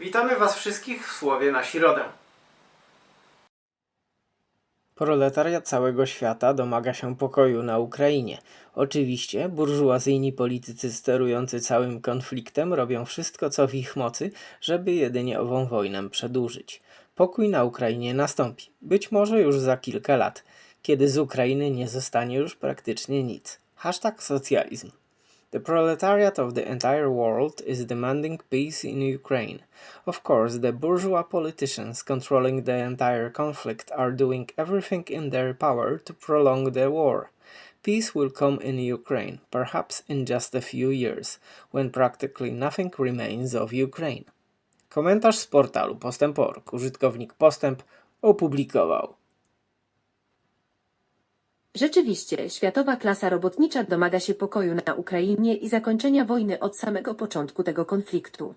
Witamy Was wszystkich w Słowie na Środę. Proletariat całego świata domaga się pokoju na Ukrainie. Oczywiście burżuazyjni politycy sterujący całym konfliktem robią wszystko co w ich mocy, żeby jedynie ową wojnę przedłużyć. Pokój na Ukrainie nastąpi, być może już za kilka lat, kiedy z Ukrainy nie zostanie już praktycznie nic. Hashtag socjalizm. The proletariat of the entire world is demanding peace in Ukraine. Of course, the bourgeois politicians controlling the entire conflict are doing everything in their power to prolong the war. Peace will come in Ukraine, perhaps in just a few years, when practically nothing remains of Ukraine. Komentarz z portalu Postęp.org. Użytkownik Postęp opublikował. Rzeczywiście, światowa klasa robotnicza domaga się pokoju na Ukrainie i zakończenia wojny od samego początku tego konfliktu.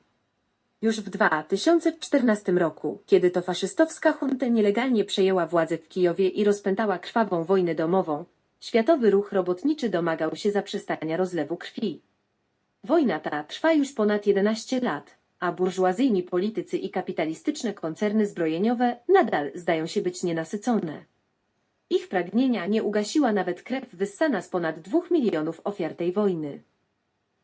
Już w 2014 roku, kiedy to faszystowska junta nielegalnie przejęła władzę w Kijowie i rozpętała krwawą wojnę domową, światowy ruch robotniczy domagał się zaprzestania rozlewu krwi. Wojna ta trwa już ponad 11 lat, a burżuazyjni politycy i kapitalistyczne koncerny zbrojeniowe nadal zdają się być nienasycone. Ich pragnienia nie ugasiła nawet krew wyssana z ponad dwóch milionów ofiar tej wojny.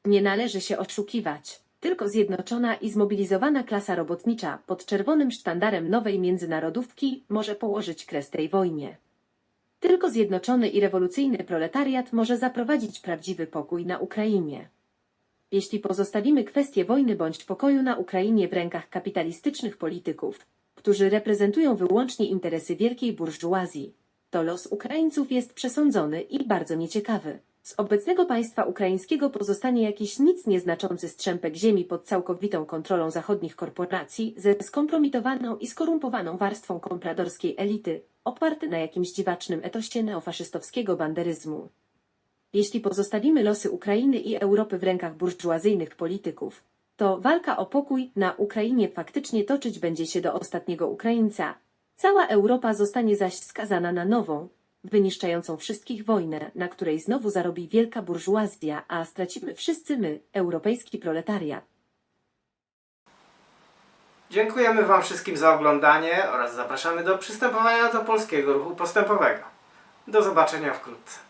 Nie należy się oszukiwać. Tylko zjednoczona i zmobilizowana klasa robotnicza pod czerwonym sztandarem nowej międzynarodówki może położyć kres tej wojnie. Tylko zjednoczony i rewolucyjny proletariat może zaprowadzić prawdziwy pokój na Ukrainie. Jeśli pozostawimy kwestię wojny bądź pokoju na Ukrainie w rękach kapitalistycznych polityków, którzy reprezentują wyłącznie interesy wielkiej burżuazji, to los Ukraińców jest przesądzony i bardzo nieciekawy. Z obecnego państwa ukraińskiego pozostanie jakiś nic nieznaczący strzępek ziemi pod całkowitą kontrolą zachodnich korporacji ze skompromitowaną i skorumpowaną warstwą kompradorskiej elity, oparty na jakimś dziwacznym etosie neofaszystowskiego banderyzmu. Jeśli pozostawimy losy Ukrainy i Europy w rękach burżuazyjnych polityków, to walka o pokój na Ukrainie faktycznie toczyć będzie się do ostatniego Ukraińca. Cała Europa zostanie zaś skazana na nową, wyniszczającą wszystkich wojnę, na której znowu zarobi wielka burżuazja, a stracimy wszyscy my, europejski proletariat. Dziękujemy Wam wszystkim za oglądanie oraz zapraszamy do przystępowania do polskiego ruchu postępowego. Do zobaczenia wkrótce.